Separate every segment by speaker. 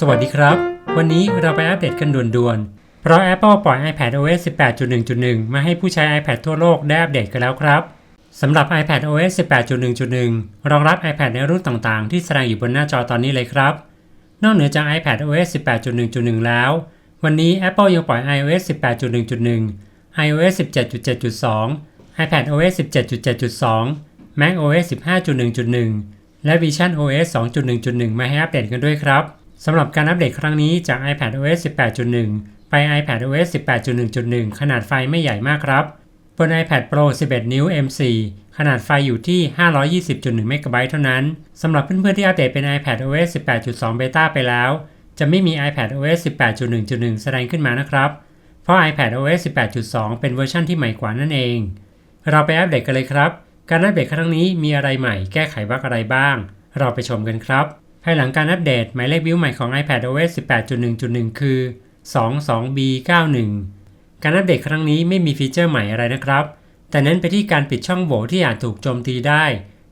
Speaker 1: สวัสดีครับ วันนี้เราไปอัปเดตกันด่วนๆ เพราะ Apple ปล่อย iPad OS 18.1.1 มาให้ผู้ใช้ iPad ทั่วโลกได้อัปเดตกันแล้วครับ สำหรับ iPad OS 18.1.1 รองรับ iPad ในรุ่นต่างๆ ที่แสดงอยู่บนหน้าจอตอนนี้เลยครับ นอกเหนือจาก iPad OS 18.1.1 แล้ว วันนี้ Apple ยังปล่อย iOS 18.1.1 iOS 17.7.2 iPad OS 17.7.2 Mac OS 15.1.1 และ Vision OS 2.1.1 มาให้อัปเดตกันด้วยครับ สำหรับการอัปเดตครั้งนี้จาก iPad OS 18.1 ไป iPad OS 18.1.1 ขนาดไฟไม่ใหญ่มากครับ บน iPad Pro 11 นิ้ว M4 ขนาดไฟอยู่ที่ 520.1เมกะไบต์เท่านั้น สำหรับเพื่อนๆที่อัปเดตเป็น iPad OS 18.2 Beta ไปแล้ว จะไม่มี iPad OS 18.1.1 แสดงขึ้นมานะครับ เพราะ iPad OS 18.2 เป็นเวอร์ชันที่ใหม่กว่านั่นเอง เราไปอัปเดตกันเลยครับ การอัปเดตครั้งนี้มีอะไรใหม่ แก้ไขบั๊กอะไรบ้าง เราไปชมกันครับ ภายหลังการอัปเดตหมายเลขวิวใหม่ของ iPad OS 18.1.1 คือ 22B91 การอัปเดตครั้งนี้ไม่มีฟีเจอร์ใหม่อะไรนะครับ แต่เน้นไปที่การปิดช่องโหว่ที่อาจถูกโจมตีได้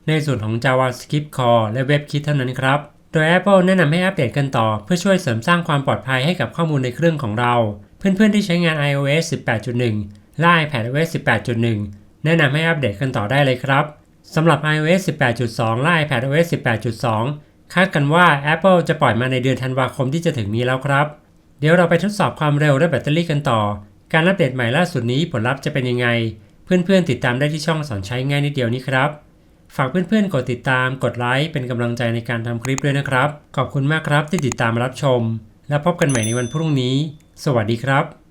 Speaker 1: ในส่วนของ JavaScript Core และ WebKit เท่านั้นครับ โดย Apple แนะนำให้อัปเดตกันต่อ เพื่อช่วยเสริมสร้างความปลอดภัยให้กับข้อมูลในเครื่องของเรา เพื่อนๆที่ใช้งาน iOS 18.1 และ iPad OS 18.1 แนะนำให้อัปเดตกันต่อได้เลยครับสำหรับ iOS 18.2 และ iPad OS 18.2 คาดกันว่า Apple จะปล่อยมาในเดือนธันวาคมที่จะถึงนี้แล้วครับ เดี๋ยวเราไปทดสอบความเร็วและแบตเตอรี่กันต่อ การอัปเดตใหม่ล่าสุดนี้ผลลัพธ์จะเป็นยังไง เพื่อนๆติดตามได้ที่ช่องสอนใช้ง่ายนิดเดียวนี้ครับ ฝากเพื่อนๆกดติดตาม กดไลค์เป็นกำลังใจในการทำคลิปด้วยนะครับ ขอบคุณมากครับที่ติดตามรับชม แล้วพบกันใหม่ในวันพรุ่งนี้ สวัสดีครับ